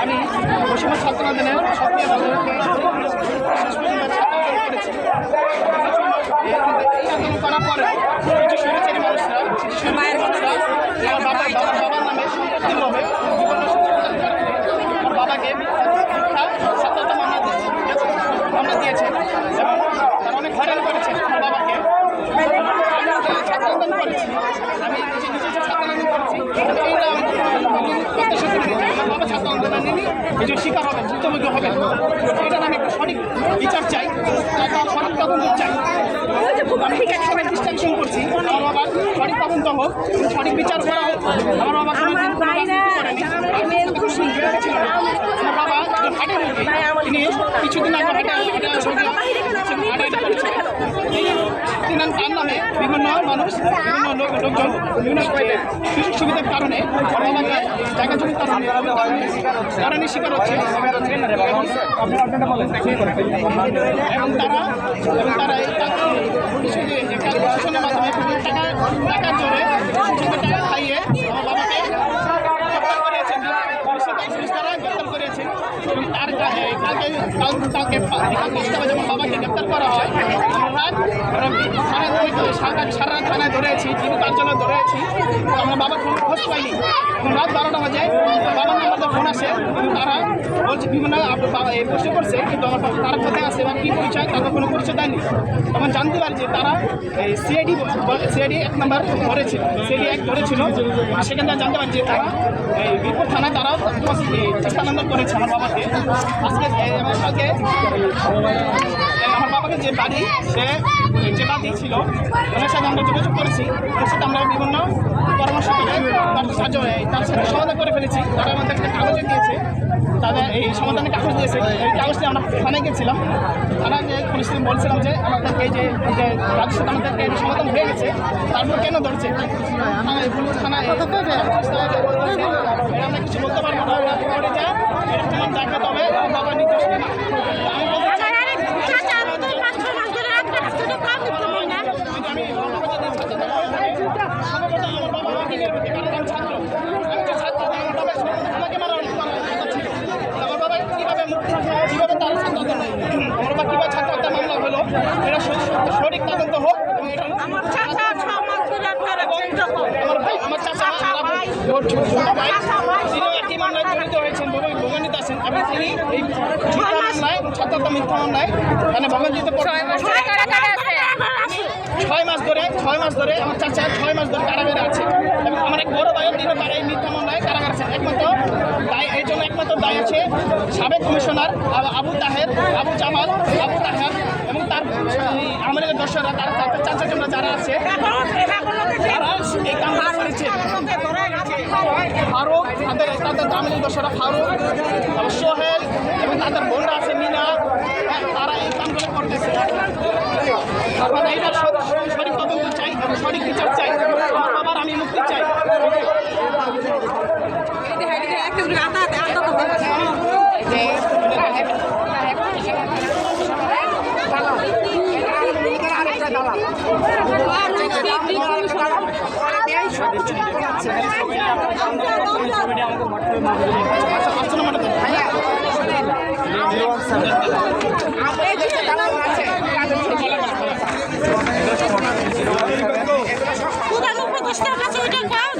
আমি বসুমার ছাত্র আন্দোলনের করার পরে কিছু স্বৈরাচারী মানুষরা মায়ের বাবার বাবার নামে সম্পত্তি লোভে আমার বাবাকে সাতটা মামলা অনেক হয়রান করেছে আমার বাবাকে আমি ছাত্র আন্দোলন করেছি আমি নিজে নিজে যে ছাত্র আন্দোলন করেছি এইটা আমি প্রত্যাশা করি যে আমার বাবা ছাত্র আন্দোলন নিয়ে এই যে শিকার হবেন ভুক্তভোগী হবেন এটা আমি একটা সঠিক বিচার চাই। সঠিক তদন্ত চাই। আমি ডিস্ট্রাকশন করছি। বাবা সঠিক তদন্ত হোক। সঠিক বিচার করা হোক আমার বাবা কোনো দিন কোনো রাজনীতি করেনি রাজনীতির সাথে কোনো সম্পর্ক ছিল না। আমার বাবা একজন হাটে রোগী তিনি কিছুদিন আগে হাটে হাটে রোগী হাটে হাটে করেছে তিনি তার নামে বিভিন্ন মানুষ বিভিন্ন লোক লোকজন বিভিন্ন সুযোগ সুবিধার কারণে জায়গা জমির কারণে কারণে শিকার হচ্ছে এবং তারা এবং তারা এই প্রশাসনের মাধ্যমে টাকা টাকার জোরে টাকা খাইয়ে বাবাকে পুলিশ দ্বারা গ্রেপ্তার করিয়েছেন এবং তার কালকে কালকে বাবাকে গ্রেপ্তার করা হয় আমরা থানায় ধরে সারা সারা থানায় ধরেছি টিভি কার্যালয়ে ধরেছি। আমার বাবার কোনো খোঁজ পাইনি। রাত বারোটা বাজে, বাবার নাম্বারে ফোন আসে, তারা বলছে, বিভিন্ন বাবা এই প্রশ্ন করছে, কিন্তু আমার তারা কোথায় আসে বা কী পরিচয় তাদের কোনো পরিচয় দেয়নি তখন জানতে পারি যে তারা, এই সিআইডি সিআইডি এক নাম্বার ধরেছিল, সিআইডি এক ধরেছিল। সেখান থেকে জানতে পারি যে তারা, এই বীরপুর থানায় তারা স্থানান্তর করেছে আমার বাবাকে। আজকে আমার কালকে আমার বাবাকে যে বাড়ি, সে, যে বাড়ি ছিল, ওনার সাথে আমরা যোগাযোগ করেছি। ওর সাথে আমরা বিভিন্ন পরামর্শ করে তার সাহায্য তার সাথে সমাধান করে ফেলেছি। তারা আমাদের তাদের এই সমাধানের কাগজ দিয়েছে। এই কাগজটি আমরা থানায় গেছিলাম। থানায় যে পুলিশ বলছিলাম যে আমাদেরকে এই যে রাজস্ব আমাদেরকে এই সমাধান হয়ে গেছে তারপর কেন ধরছে? থানায় পুলিশ থানায় এটা আমরা কিছু বলতে পারব না ওরা করে যা এটা তোমার দেখা তবে আমার বাবা নির্দেশ দেয় না। আমি বলতে চাই কিন্তু আমি আমার বাবা যদি ছাত্র থাকতো, সম্ভবত আমার বাবা আমাকে মেরে দিত, কারণ আমি ছাত্র। আমি যে ছাত্র, তাই আমার বাবা আমাকে মারার মারার কথা ছিল। তো আমার বাবা কীভাবে কীভাবে তার ছাত্র হতে নাই? আমার বাবা কীভাবে ছাত্র হত্যা মামলা হলো সঠিক- তদন্ত হোক এবং এটা আমার ভাই আমার চাচা ভাই। ছোট ছোট ভাই। তিনি একই মামলায় জড়িত হয়েছেন ভোগ আছেন। এবং তিনি এই মামলায় ছাত্রতা মিথ্যা মামলায় মানে ভোগান্বিত ছয় মাস ধরে ছয় মাস ধরে আমার চাচা ছয় মাস ধরে কারাগারে আছে। এবং আমার এক বড় ভাইয়ের তিনি তারা এই মিথ্যা মামলায় কারাগার আছেন। একমাত্র দায় এই জন্য একমাত্র দায় আছে সাবেক কমিশনার আবু- আবু তাহের আবু জামাল আবু তাহের এবং তার এই দর্শকরা তার চাচা যারা আছে এই করেছে। ফারুক তাদের তাদের দামিনী দর্শকরা ফারুক তারপর সোহেল এবং তাদের বোনরা আছে মিনা। হ্যাঁ, তারা এই কামগুলো করতেছে। আপনারা এইটা সঠিক সঠিক তদন্ত চাই এবং সঠিক বিচার চাই আমার বাবার আমি মুক্তি চাই আচ্ছা পাঁচশো উপদেষ্টার কাছে ওইটা কাজ